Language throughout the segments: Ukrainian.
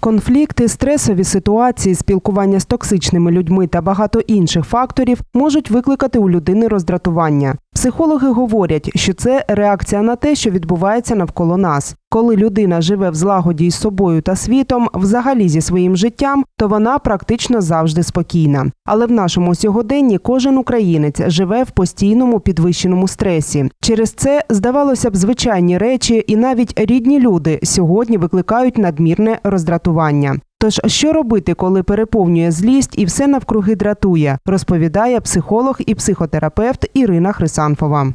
Конфлікти, стресові ситуації, спілкування з токсичними людьми та багато інших факторів можуть викликати у людини роздратування. Психологи говорять, що це реакція на те, що відбувається навколо нас. Коли людина живе в злагоді із собою та світом, взагалі зі своїм життям, то вона практично завжди спокійна. Але в нашому сьогоденні кожен українець живе в постійному підвищеному стресі. Через це, здавалося б, звичайні речі і навіть рідні люди сьогодні викликають надмірне роздратування. Тож, що робити, коли переповнює злість і все навкруги дратує, розповідає психолог і психотерапевт Ірина Хрисанфова.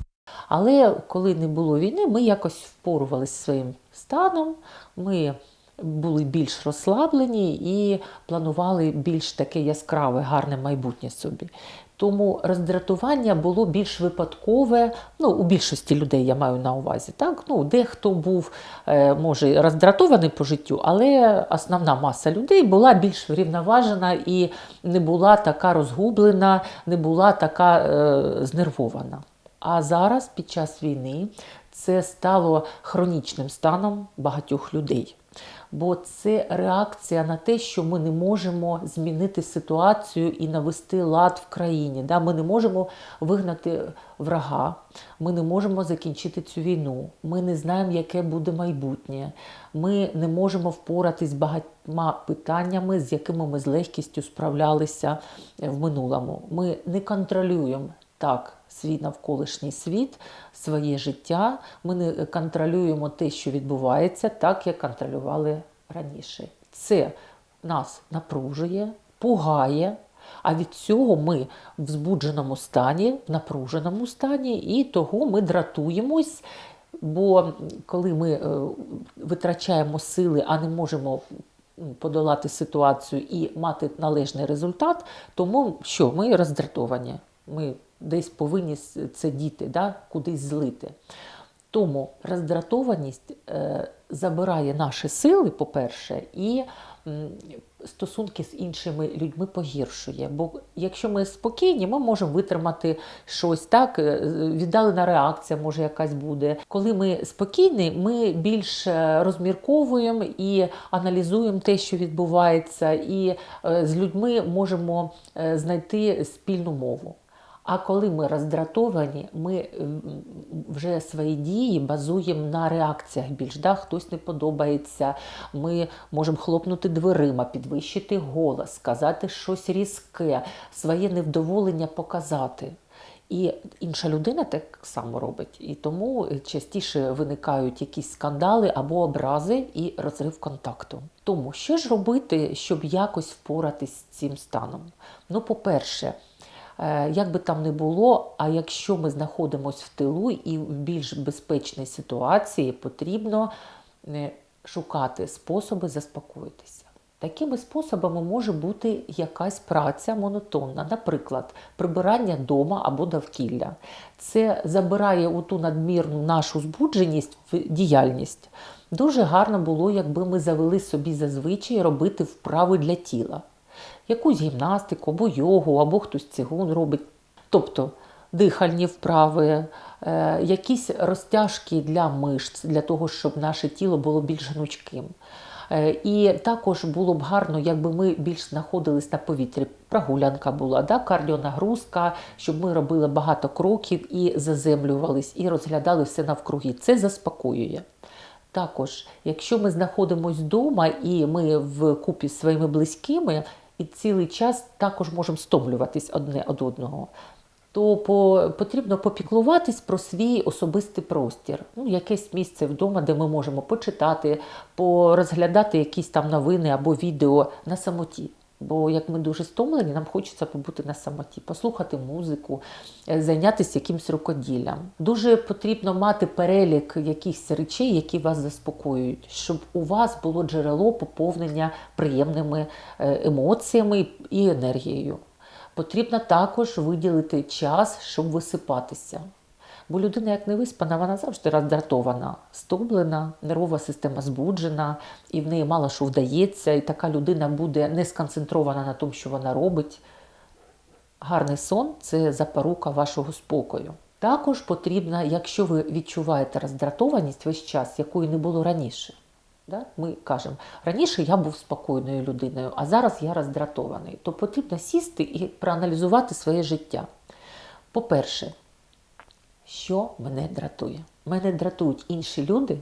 Але коли не було війни, ми якось впорувалися зі своїм станом. Ми були більш розслаблені і планували більш таке яскраве, гарне майбутнє собі. Тому роздратування було більш випадкове, ну у більшості людей я маю на увазі. Так, ну дехто був е, може роздратований по життю, але основна маса людей була більш врівноважена і не була така розгублена, не була така е, знервована. А зараз, під час війни, це стало хронічним станом багатьох людей. Бо це реакція на те, що ми не можемо змінити ситуацію і навести лад в країні. Да? Ми не можемо вигнати врага, ми не можемо закінчити цю війну. Ми не знаємо, яке буде майбутнє. Ми не можемо впоратись з багатьма питаннями, з якими ми з легкістю справлялися в минулому. Ми не контролюємо так свій навколишній світ, своє життя. Ми не контролюємо те, що відбувається, так як контролювали раніше. Це нас напружує, пугає. А від цього ми в збудженому стані, в напруженому стані, і того ми дратуємось. Бо коли ми е, витрачаємо сили, а не можемо подолати ситуацію і мати належний результат, тому що ми роздратовані. Ми десь повинні це діти, да, кудись злити. Тому роздратованість е, забирає наші сили, по-перше, і стосунки з іншими людьми погіршує. Бо якщо ми спокійні, ми можемо витримати щось так, е, віддалена реакція може якась буде. Коли ми спокійні, ми більш е, розмірковуємо і аналізуємо те, що відбувається, і з людьми можемо знайти спільну мову. А коли ми роздратовані, ми вже свої дії базуємо на реакціях більш. Да? Хтось не подобається, ми можемо хлопнути дверима, підвищити голос, сказати щось різке, своє невдоволення показати. І інша людина так само робить. І тому частіше виникають якісь скандали або образи і розрив контакту. Тому що ж робити, щоб якось впоратись з цим станом? Ну, по-перше, як би там не було, а якщо ми знаходимося в тилу і в більш безпечній ситуації, потрібно е, шукати способи заспокоїтися. Такими способами може бути якась праця монотонна, наприклад, прибирання дома або довкілля. Це забирає у ту надмірну нашу збудженість в діяльність. Дуже гарно було, якби ми завели собі зазвичай робити вправи для тіла якусь гімнастику, або йогу, або хтось цигун робить. Тобто дихальні вправи, е, якісь розтяжки для мишць, для того, щоб наше тіло було більш гнучким. Е, і також було б гарно, якби ми більш знаходились на повітрі. Прогулянка була, да, кардіонагрузка, щоб ми робили багато кроків і заземлювались, і розглядали все навкруги. Це заспокоює. Також, якщо ми знаходимося вдома і ми в купі з своїми близькими, і цілий час також можемо стомлюватись одне од одного, то по, потрібно попіклуватись про свій особистий простір. Ну, якесь місце вдома, де ми можемо почитати, порозглядати якісь там новини або відео на самоті. Бо як ми дуже стомлені, нам хочеться побути на самоті, послухати музику, е, зайнятися якимось рукоділлям. Дуже потрібно мати перелік якихось речей, які вас заспокоюють, щоб у вас було джерело поповнення приємними е, емоціями і енергією. Потрібно також виділити час, щоб висипатися. Бо людина, як не виспана, вона завжди роздратована, стомлена, нервова система збуджена, і в неї мало що вдається, і така людина буде не сконцентрована на тому, що вона робить. Гарний сон це запорука вашого спокою. Також потрібно, якщо ви відчуваєте роздратованість весь час, якої не було раніше, Да? Ми кажемо, раніше я був спокійною людиною, а зараз я роздратований. То потрібно сісти і проаналізувати своє життя. По-перше, що мене дратує? Мене дратують інші люди,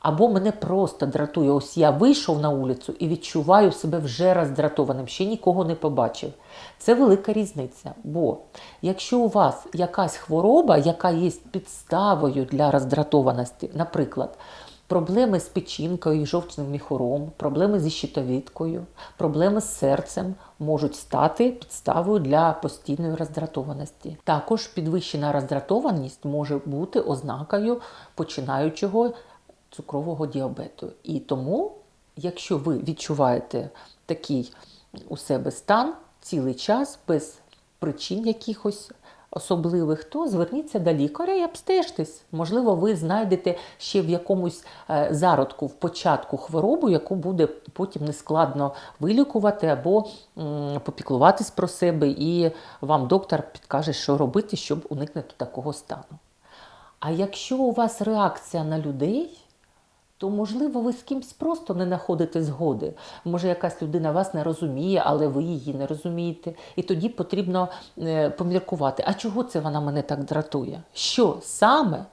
або мене просто дратує. Ось я вийшов на вулицю і відчуваю себе вже роздратованим, ще нікого не побачив. Це велика різниця. Бо якщо у вас якась хвороба, яка є підставою для роздратованості, наприклад, проблеми з печінкою і жовчним міхуром, проблеми зі щитовідкою, проблеми з серцем можуть стати підставою для постійної роздратованості. Також підвищена роздратованість може бути ознакою починаючого цукрового діабету. І тому, якщо ви відчуваєте такий у себе стан цілий час без причин якихось особливих, то зверніться до лікаря і обстежтесь. Можливо, ви знайдете ще в якомусь е, зародку, в початку хворобу, яку буде потім нескладно вилікувати або попіклуватись про себе, і вам доктор підкаже, що робити, щоб уникнути такого стану. А якщо у вас реакція на людей, то можливо ви з кимсь просто не знаходите згоди. Може, якась людина вас не розуміє, але ви її не розумієте. І тоді потрібно е, поміркувати, а чого це вона мене так дратує? Що саме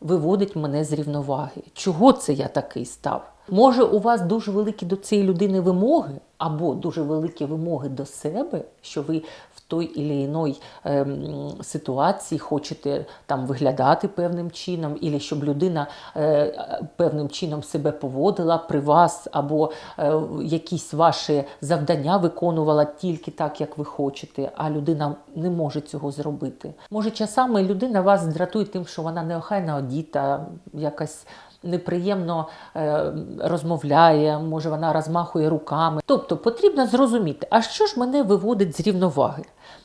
виводить мене з рівноваги? Чого це я такий став? Може, у вас дуже великі до цієї людини вимоги, або дуже великі вимоги до себе, що ви той і іной ем, ситуації хочете там виглядати певним чином, і щоб людина е, певним чином себе поводила при вас, або е, якісь ваші завдання виконувала тільки так, як ви хочете, а людина не може цього зробити. Може, часами людина вас дратує тим, що вона неохайно одіта, якась неприємно е, розмовляє, може вона розмахує руками. Тобто потрібно зрозуміти, а що ж мене виводить з рівноваги?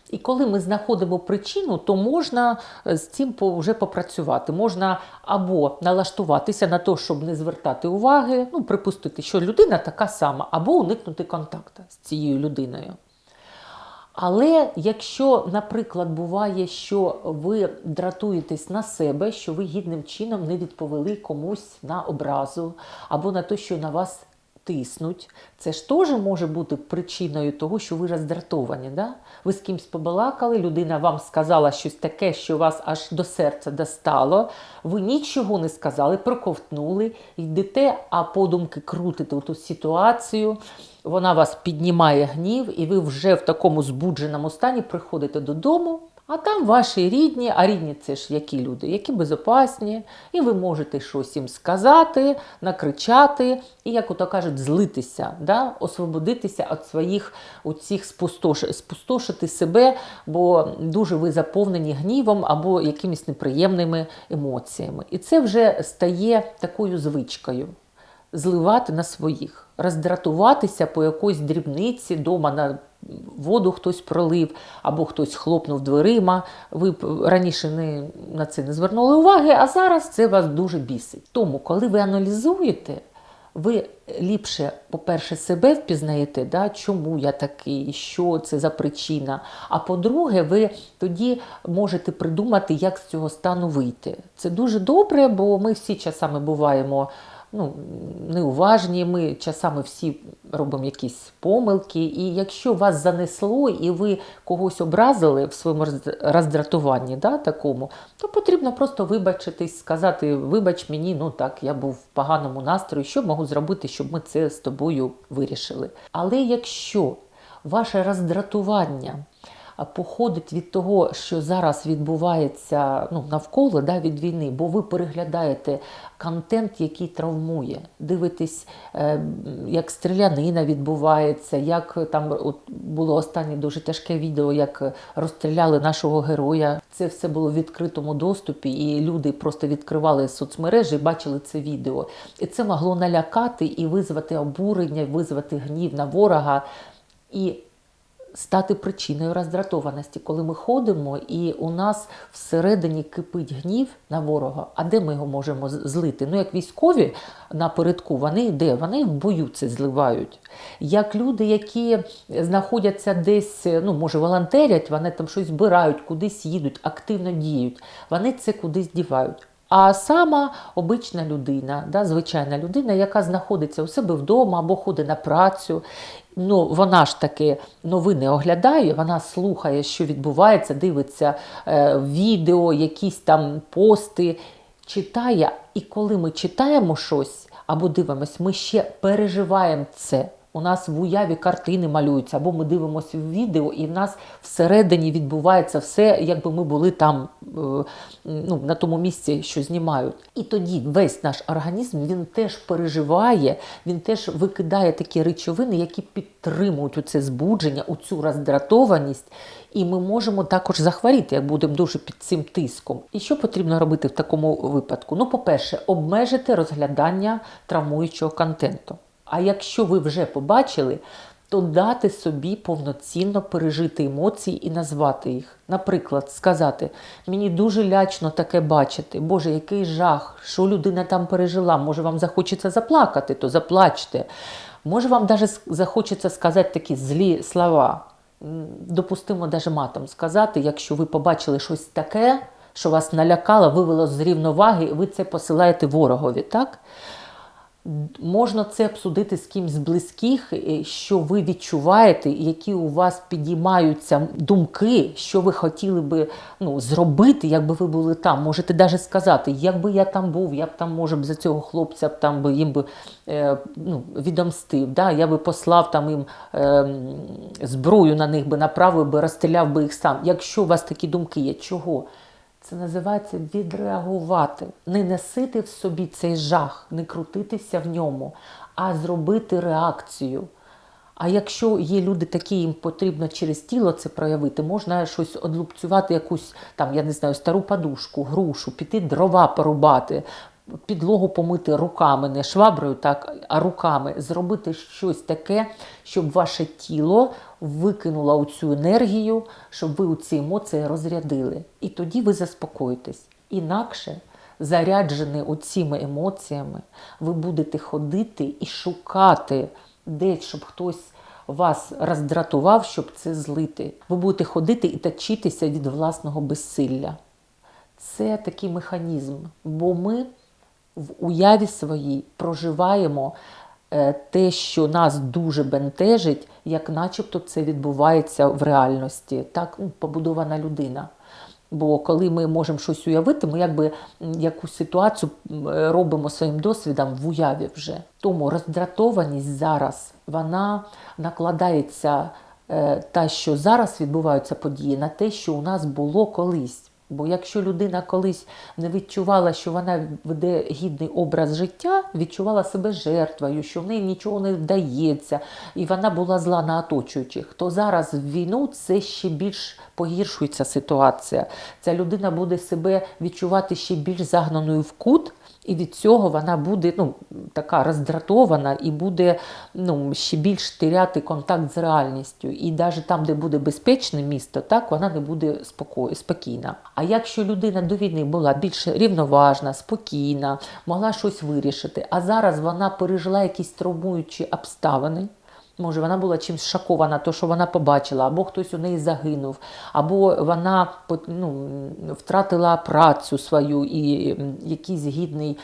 І коли ми знаходимо причину, то можна е, з цим вже попрацювати. Можна або налаштуватися на те, щоб не звертати уваги, ну, припустити, що людина така сама, або уникнути контакту з цією людиною. Але якщо, наприклад, буває, що ви дратуєтесь на себе, що ви гідним чином не відповіли комусь на образу або на те, що на вас тиснуть, це ж теж може бути причиною того, що ви роздратовані. Да? Ви з кимсь побалакали, людина вам сказала щось таке, що вас аж до серця достало. Ви нічого не сказали, проковтнули, йдете, а подумки крутите ту ситуацію. Вона вас піднімає гнів, і ви вже в такому збудженому стані приходите додому. А там ваші рідні, а рідні це ж які люди, які безопасні, і ви можете щось їм сказати, накричати, і, як ото кажуть, злитися, да? освободитися від своїх оцих спустош... спустошити себе, бо дуже ви заповнені гнівом або якимись неприємними емоціями. І це вже стає такою звичкою зливати на своїх, роздратуватися по якоїсь дрібниці, дома на воду хтось пролив, або хтось хлопнув дверима. Ви раніше не, на це не звернули уваги, а зараз це вас дуже бісить. Тому, коли ви аналізуєте, ви ліпше, по-перше, себе впізнаєте, да, чому я такий, що це за причина. А по-друге, ви тоді можете придумати, як з цього стану вийти. Це дуже добре, бо ми всі часами буваємо ну, неуважні, ми часами всі робимо якісь помилки. І якщо вас занесло і ви когось образили в своєму роздратуванні, да, такому, то потрібно просто вибачитись, сказати, вибач мені, ну так, я був в поганому настрої, що можу зробити, щоб ми це з тобою вирішили. Але якщо ваше роздратування походить від того, що зараз відбувається ну, навколо да, від війни, бо ви переглядаєте контент, який травмує, дивитесь, е, як стрілянина відбувається, як там от було останнє дуже тяжке відео, як розстріляли нашого героя. Це все було в відкритому доступі, і люди просто відкривали соцмережі, бачили це відео. І це могло налякати і визвати обурення, визвати гнів на ворога. І стати причиною роздратованості, коли ми ходимо і у нас всередині кипить гнів на ворога. А де ми його можемо злити? Ну, як військові напередку, вони де? Вони в бою це зливають. Як люди, які знаходяться десь, ну може волонтерять, вони там щось збирають, кудись їдуть, активно діють, вони це кудись дівають. А сама обична людина, да, звичайна людина, яка знаходиться у себе вдома або ходить на працю. Ну, вона ж таки новини оглядає, вона слухає, що відбувається, дивиться е, відео, якісь там пости, читає. І коли ми читаємо щось або дивимось, ми ще переживаємо це. У нас в уяві картини малюються, або ми дивимося в відео, і в нас всередині відбувається все, якби ми були там е, ну, на тому місці, що знімають. І тоді весь наш організм він теж переживає, він теж викидає такі речовини, які підтримують у це збудження, у цю роздратованість. І ми можемо також захворіти, як будемо дуже під цим тиском. І що потрібно робити в такому випадку? Ну, по-перше, обмежити розглядання травмуючого контенту. А якщо ви вже побачили, то дати собі повноцінно пережити емоції і назвати їх. Наприклад, сказати: мені дуже лячно таке бачити. Боже, який жах, що людина там пережила. Може, вам захочеться заплакати, то заплачте. Може, вам навіть захочеться сказати такі злі слова. Допустимо, навіть матом сказати, якщо ви побачили щось таке, що вас налякало, вивело з рівноваги, і ви це посилаєте ворогові, так? Можна це обсудити з кимсь з близьких, е, що ви відчуваєте, які у вас підіймаються думки, що ви хотіли би ну, зробити, якби ви були там. Можете навіть сказати, якби я там був, я б там, може б за цього хлопця б там би їм би е, ну, відомстив. Да? Я би послав там їм е, зброю на них би направив би, розстріляв би їх сам. Якщо у вас такі думки є, чого? Це називається відреагувати, не носити в собі цей жах, не крутитися в ньому, а зробити реакцію. А якщо є люди такі, їм потрібно через тіло це проявити, можна щось одлупцювати, якусь там, я не знаю, стару подушку, грушу, піти дрова порубати, підлогу помити руками, не шваброю, так, а руками, зробити щось таке, щоб ваше тіло викинуло цю енергію, щоб ви ці емоції розрядили. І тоді ви заспокоїтесь. Інакше, заряджені оціми емоціями, ви будете ходити і шукати десь, щоб хтось вас роздратував, щоб це злити. Ви будете ходити і точитися від власного безсилля. Це такий механізм, бо ми в уяві своїй проживаємо е, те, що нас дуже бентежить, як начебто це відбувається в реальності. Так ну, побудована людина. Бо коли ми можемо щось уявити, ми якби якусь ситуацію робимо своїм досвідом в уяві вже. Тому роздратованість зараз вона накладається е, та, що зараз відбуваються події, на те, що у нас було колись. Бо якщо людина колись не відчувала, що вона веде гідний образ життя, відчувала себе жертвою, що в неї нічого не вдається, і вона була зла на оточуючих, то зараз в війну це ще більш погіршується ситуація. Ця людина буде себе відчувати ще більш загнаною в кут. І від цього вона буде ну, така роздратована і буде ну, ще більш теряти контакт з реальністю. І навіть там, де буде безпечне місто, так вона не буде спокійна. А якщо людина до війни була більш рівноважна, спокійна, могла щось вирішити, а зараз вона пережила якісь травмуючі обставини. Може, вона була чимось шокована, то що вона побачила, або хтось у неї загинув, або вона ну, втратила працю свою і якийсь гідний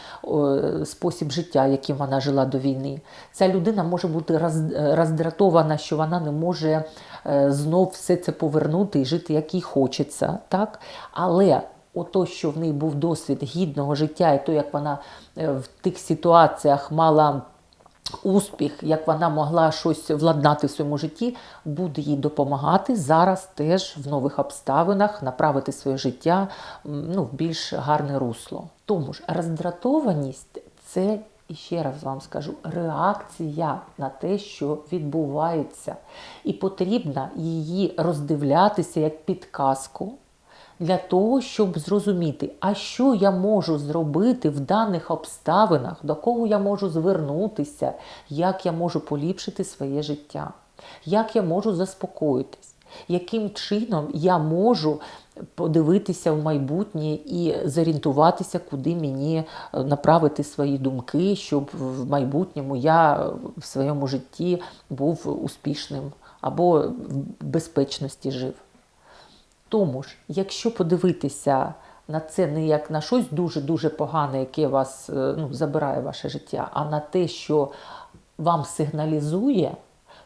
спосіб життя, яким вона жила до війни. Ця людина може бути роздратована, що вона не може е, знов все це повернути і жити, як їй хочеться. Так? Але ото, що в неї був досвід гідного життя, і то, як вона е, в тих ситуаціях мала успіх, як вона могла щось владнати в своєму житті, буде їй допомагати зараз теж в нових обставинах направити своє життя ну, в більш гарне русло. Тому ж роздратованість це. І ще раз вам скажу, реакція на те, що відбувається, і потрібно її роздивлятися як підказку для того, щоб зрозуміти, а що я можу зробити в даних обставинах, до кого я можу звернутися, як я можу поліпшити своє життя, як я можу заспокоїтись, яким чином я можу подивитися в майбутнє і зорієнтуватися, куди мені е, направити свої думки, щоб в майбутньому я в своєму житті був успішним або в безпечності жив. Тому ж, якщо подивитися на це не як на щось дуже-дуже погане, яке вас е, ну, забирає ваше життя, а на те, що вам сигналізує,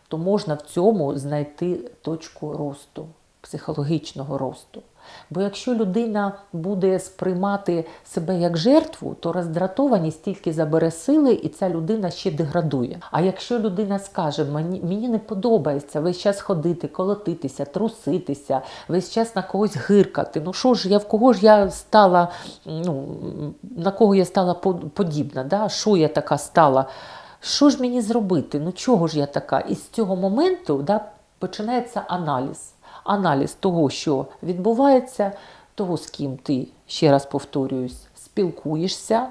то можна в цьому знайти точку росту, психологічного росту. Бо якщо людина буде сприймати себе як жертву, то роздратованість тільки забере сили, і ця людина ще деградує. А якщо людина скаже, мені, не подобається весь час ходити, колотитися, труситися, весь час на когось гиркати. Ну що ж я в кого ж я стала, ну на кого я стала подібна? Да? Що я така стала? Що ж мені зробити? Ну чого ж я така? І з цього моменту да, починається аналіз. Аналіз того, що відбувається, того, з ким ти, ще раз повторююсь, спілкуєшся,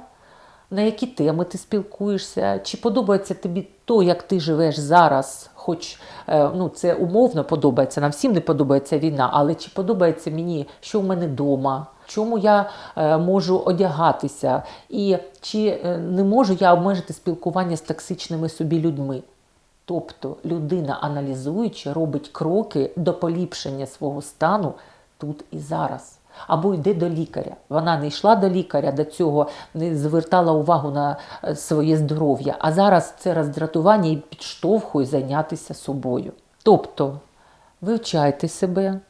на які теми ти спілкуєшся, чи подобається тобі то, як ти живеш зараз, хоч е, ну, це умовно подобається, нам всім не подобається війна, але чи подобається мені, що в мене вдома, чому я е, можу одягатися, і чи е, не можу я обмежити спілкування з токсичними собі людьми. Тобто людина, аналізуючи, робить кроки до поліпшення свого стану тут і зараз. Або йде до лікаря. Вона не йшла до лікаря, до цього не звертала увагу на е, своє здоров'я. А зараз це роздратування і підштовхує зайнятися собою. Тобто вивчайте себе,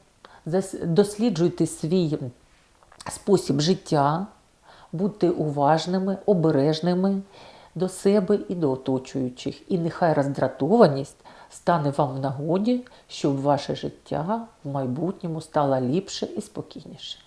досліджуйте свій спосіб життя, будьте уважними, обережними до себе і до оточуючих. І нехай роздратованість стане вам в нагоді, щоб ваше життя в майбутньому стало ліпше і спокійніше.